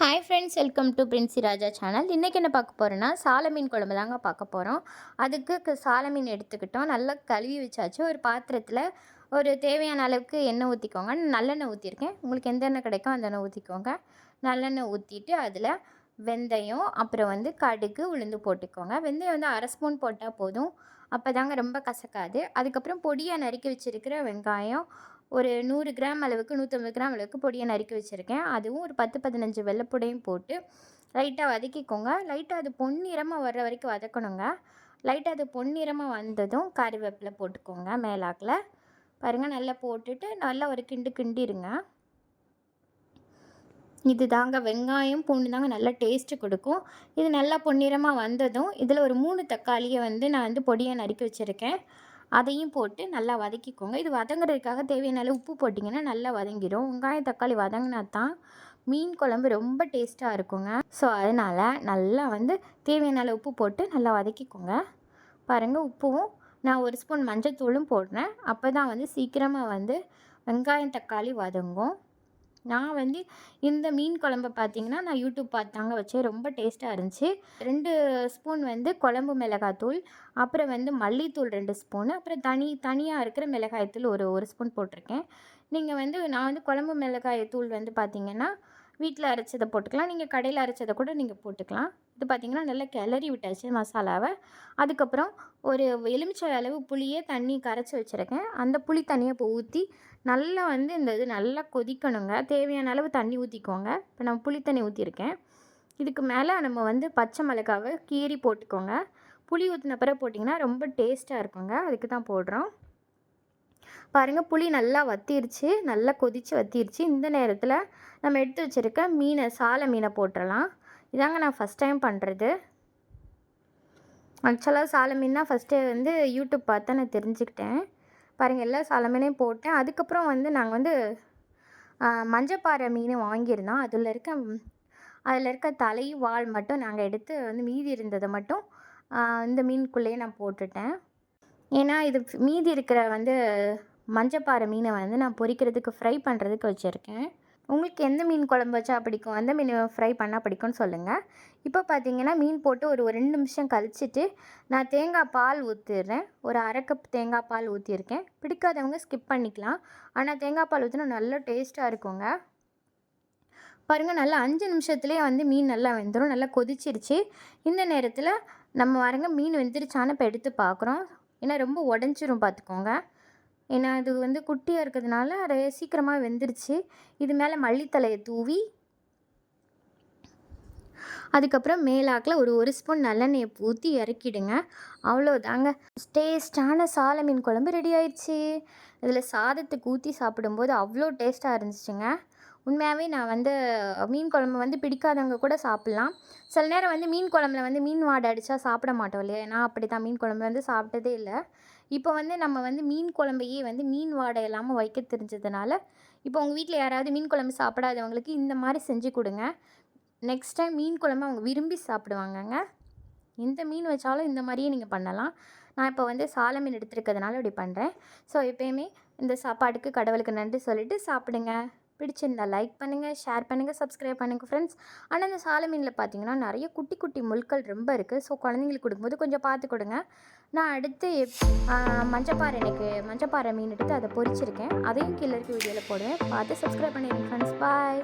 Hi friends welcome to Princy Raja channel இன்றைக்கி என்ன பார்க்க போகிறோன்னா சால மீன் குழம்பு தாங்க பார்க்க போகிறோம் அதுக்கு க- சால மீன் எடுத்துக்கிட்டோம். நல்லா கழுவி வச்சாச்சு. ஒரு பாத்திரத்தில் ஒரு தேவையான அளவுக்கு எண்ணெய் ஊற்றிக்கோங்க நல்லெண்ணெய் ஊற்றிருக்கேன் உங்களுக்கு எந்த எண்ணெய் கிடைக்கும் அந்த எண்ணெய் ஊற்றிக்கோங்க நல்லெண்ணெய் ஊற்றிட்டு அதில் வெந்தயம் அப்புறம் வந்து கடுகு உளுந்து போட்டுக்கோங்க. வெந்தயம் வந்து அரை ஸ்பூன் போட்டால் போதும். அப்போ தாங்க ரொம்ப கசக்காது. அதுக்கப்புறம் பொடியாக நறுக்கி வச்சுருக்கிற வெங்காயம் ஒரு நூறு கிராம் அளவுக்கு நூற்றம்பது கிராம் அளவுக்கு பொடியை நறுக்கி வச்சுருக்கேன். அதுவும் ஒரு பத்து பதினஞ்சு வெள்ளைப்பொடையும் போட்டு லைட்டாக வதக்கிக்கோங்க. லைட்டாக அது பொன்னிறமாக வர்ற வரைக்கும் வதக்கணுங்க. லைட்டாக அது பொன்னிறமாக வந்ததும் கறிவேப்பிலை போட்டுக்கோங்க மேலாக்கில். பாருங்கள் நல்லா போட்டுட்டு நல்லா ஒரு கிண்டு கிண்டிருங்க. இது தாங்க வெங்காயம் பூண்டு தாங்க நல்லா டேஸ்ட்டு கொடுக்கும். இது நல்லா பொன்னிறமாக வந்ததும் இதில் ஒரு மூணு தக்காளியை வந்து நான் வந்து பொடியாக நறுக்கி வச்சுருக்கேன். அதையும் போட்டு நல்லா வதக்கிக்கோங்க. இது வதங்குறதுக்காக தேவையான அளவு உப்பு போட்டிங்கன்னா நல்லா வதங்கிடும் வெங்காயம் தக்காளி வதங்கினா தான் மீன் குழம்பு ரொம்ப டேஸ்ட்டாக இருக்குங்க. ஸோ அதனால் நல்லா வந்து தேவையான அளவு உப்பு போட்டு நல்லா வதக்கிக்கோங்க. பாருங்கள் உப்பும் நான் ஒரு ஸ்பூன் மஞ்சத்தூளும் போடுறேன். அப்போ தான் வந்து சீக்கிரமாக வந்து வெங்காயம் தக்காளி வதங்கும். நான் வந்து இந்த மீன் குழம்ப பார்த்தீங்கன்னா நான் யூடியூப் பார்த்தாங்க வச்சேன். ரொம்ப டேஸ்ட்டாக இருந்துச்சு. ரெண்டு ஸ்பூன் வந்து குழம்பு மிளகாத்தூள் அப்புறம் வந்து மல்லித்தூள் ரெண்டு ஸ்பூனு அப்புறம் தனி தனியாக இருக்கிற மிளகாய்த்தூள் ஒரு ஒரு ஸ்பூன் போட்டிருக்கேன். நீங்கள் வந்து நான் வந்து குழம்பு மிளகாய் தூள் வந்து பார்த்தீங்கன்னா வீட்டில் அரைச்சதை போட்டுக்கலாம். நீங்கள் கடையில் அரைச்சதை கூட நீங்கள் போட்டுக்கலாம். இது பார்த்தீங்கன்னா நல்லா கிளறி விட்டாச்சு மசாலாவை. அதுக்கப்புறம் ஒரு எலுமிச்சை அளவு புளியே தண்ணி கரைச்சி வச்சுருக்கேன். அந்த புளி தண்ணியை இப்போ ஊற்றி நல்லா வந்து இந்த இது நல்லா கொதிக்கணுங்க. தேவையான அளவு தண்ணி ஊற்றிக்கோங்க இப்போ நான் புளி தண்ணி ஊற்றிருக்கேன் இதுக்கு மேலே நம்ம வந்து பச்சை மிளகாவை கீறி போட்டுக்கோங்க. புளி ஊற்றின பிறகு போட்டிங்கன்னா ரொம்ப டேஸ்ட்டாக இருக்குங்க. அதுக்கு தான் போடுறோம். பாருங்கள் புளி நல்லா வத்திருச்சு. நல்லா கொதித்து வத்திருச்சு. இந்த நேரத்தில் நம்ம எடுத்து வச்சுருக்க மீனை சாலை மீனை போட்டுடலாம் இதாங்க நான் ஃபஸ்ட் டைம் பண்ணுறது ஆக்சுவலாக சாலை மீன் தான் ஃபஸ்ட்டு வந்து யூடியூப் பார்த்து நான் தெரிஞ்சுக்கிட்டேன். பாருங்கள் எல்லா சாலை மீனையும் போட்டேன். அதுக்கப்புறம் வந்து நாங்கள் வந்து மஞ்சப்பாறை மீன் வாங்கியிருந்தோம். அதில் இருக்க அதில் இருக்க தலை வால் மட்டும் நாங்கள் எடுத்து வந்து மீதி இருந்ததை மட்டும் இந்த மீனுக்குள்ளேயே நான் போட்டுட்டேன். ஏன்னா இது மீதி இருக்கிற வந்து மஞ்சப்பாறை மீனை வந்து நான் பொரிக்கிறதுக்கு ஃப்ரை பண்ணுறதுக்கு வச்சுருக்கேன். உங்களுக்கு எந்த மீன் குழம்பு வச்சா பிடிக்கும்? எந்த மீன் ஃப்ரை பண்ணால் பிடிக்கும்னு சொல்லுங்கள் இப்போ பார்த்தீங்கன்னா மீன் போட்டு ஒரு ஒரு ரெண்டு நிமிஷம் கழிச்சிட்டு நான் தேங்காய் பால் ஊற்றிடுறேன் ஒரு அரை கப் தேங்காய் பால் ஊற்றிருக்கேன் பிடிக்காதவங்க ஸ்கிப் பண்ணிக்கலாம். ஆனால் தேங்காய் பால் ஊற்றினா நல்ல டேஸ்ட்டாக இருக்குங்க. பாருங்கள் நல்லா அஞ்சு நிமிஷத்துலேயே வந்து மீன் நல்லா வெந்துடும் நல்லா கொதிச்சிருச்சு. இந்த நேரத்தில் நம்ம வரங்க மீன் வெந்துருச்சான்னு இப்போ எடுத்து பார்க்குறோம் ஏன்னா ரொம்ப உடஞ்சிரும் பார்த்துக்கோங்க ஏன்னா இது வந்து குட்டியாக இருக்கிறதுனால அது சீக்கிரமாக வெந்துருச்சு. இது மேலே மல்லித்தலையை தூவி அதுக்கப்புறம் மேலாக்கில் ஒரு ஒரு ஸ்பூன் நல்லெண்ணெயை ஊற்றி இறக்கிடுங்க. அவ்வளோதாங்க டேஸ்டான சால மீன் குழம்பு ரெடி ஆயிடுச்சு இதில் சாதத்துக்கு ஊற்றி சாப்பிடும்போது அவ்வளோ டேஸ்ட்டாக இருந்துச்சுங்க. உண்மையாகவே நான் வந்து மீன் குழம்பு வந்து பிடிக்காதவங்க கூட சாப்பிட்லாம். சில நேரம் வந்து மீன் குழம்புல வந்து மீன் வாடை அடித்தா சாப்பிட மாட்டோம் இல்லையா? நான் அப்படி தான் மீன் குழம்பு வந்து சாப்பிட்டதே இல்லை. இப்போ வந்து நம்ம வந்து மீன் குழம்பையே வந்து மீன் வாடை இல்லாமல் வைக்க தெரிஞ்சதுனால இப்போ உங்கள் வீட்டில் யாராவது மீன் குழம்பு சாப்பிடாதவங்களுக்கு இந்த மாதிரி செஞ்சு கொடுங்க. நெக்ஸ்ட் டைம் மீன் குழம்பு அவங்க விரும்பி சாப்பிடுவாங்கங்க. எந்த மீன் வச்சாலும் இந்த மாதிரியே நீங்கள் பண்ணலாம். நான் இப்போ வந்து சால மீன் எடுத்துருக்கிறதுனால இப்படி பண்ணுறேன் ஸோ எப்பயுமே இந்த சாப்பாடுக்கு கடவுளுக்கு நன்றி சொல்லிட்டு சாப்பிடுங்க. பிடிச்சிருந்தா லைக் பண்ணுங்கள் ஷேர் பண்ணுங்கள் சப்ஸ்கிரைப் பண்ணுங்கள் ஃப்ரெண்ட்ஸ் ஆனால் இந்த சால மீனில் பார்த்தீங்கன்னா நிறைய குட்டி குட்டி முள்கள் ரொம்ப இருக்குது ஸோ குழந்தைங்களுக்கு கொடுக்கும்போது கொஞ்சம் பார்த்து கொடுங்க. நான் அடுத்து மஞ்சப்பாறை எனக்கு மஞ்சப்பாறை மீன் எடுத்து அதை பொறிச்சிருக்கேன் அதையும் கீழே இருக்க வீடியோவில் போடுவேன். பார்த்து சப்ஸ்கிரைப் பண்ணிடுங்க ஃப்ரெண்ட்ஸ் பாய்